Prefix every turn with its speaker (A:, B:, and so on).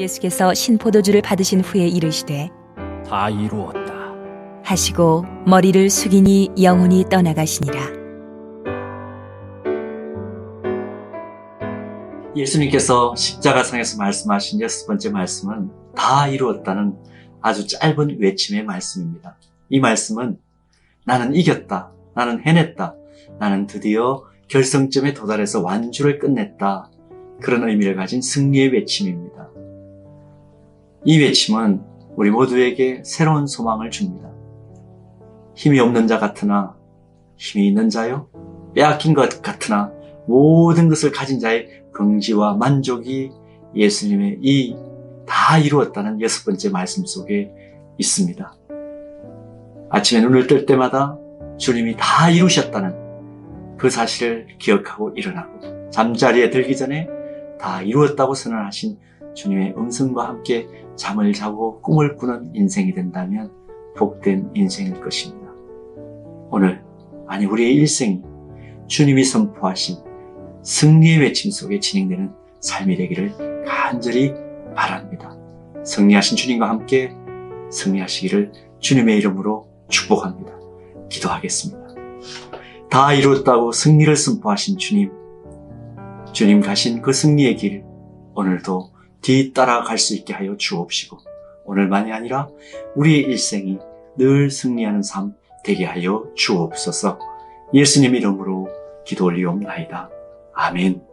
A: 예수께서 신포도주를 받으신 후에 이르시되
B: 다 이루었다.
A: 하시고 머리를 숙이니 영혼이 떠나가시니라.
C: 예수님께서 십자가상에서 말씀하신 여섯 번째 말씀은 다 이루었다는 아주 짧은 외침의 말씀입니다. 이 말씀은 나는 이겼다. 나는 해냈다. 나는 드디어 결성점에 도달해서 완주를 끝냈다. 그런 의미를 가진 승리의 외침입니다. 이 외침은 우리 모두에게 새로운 소망을 줍니다. 힘이 없는 자 같으나 힘이 있는 자요. 빼앗긴 것 같으나 모든 것을 가진 자의 긍지와 만족이 예수님의 이 다 이루었다는 여섯 번째 말씀 속에 있습니다. 아침에 눈을 뜰 때마다 주님이 다 이루셨다는 그 사실을 기억하고 일어나고 잠자리에 들기 전에 다 이루었다고 선언하신 주님의 음성과 함께 잠을 자고 꿈을 꾸는 인생이 된다면 복된 인생일 것입니다. 오늘 아니 우리의 일생이 주님이 선포하신 승리의 외침 속에 진행되는 삶이 되기를 간절히 바랍니다. 승리하신 주님과 함께 승리하시기를 주님의 이름으로 축복합니다. 기도하겠습니다. 다 이루었다고 승리를 선포하신 주님, 주님 가신 그 승리의 길, 오늘도 뒤따라 갈 수 있게 하여 주옵시고, 오늘만이 아니라 우리의 일생이 늘 승리하는 삶 되게 하여 주옵소서, 예수님 이름으로 기도 올리옵나이다. 아멘.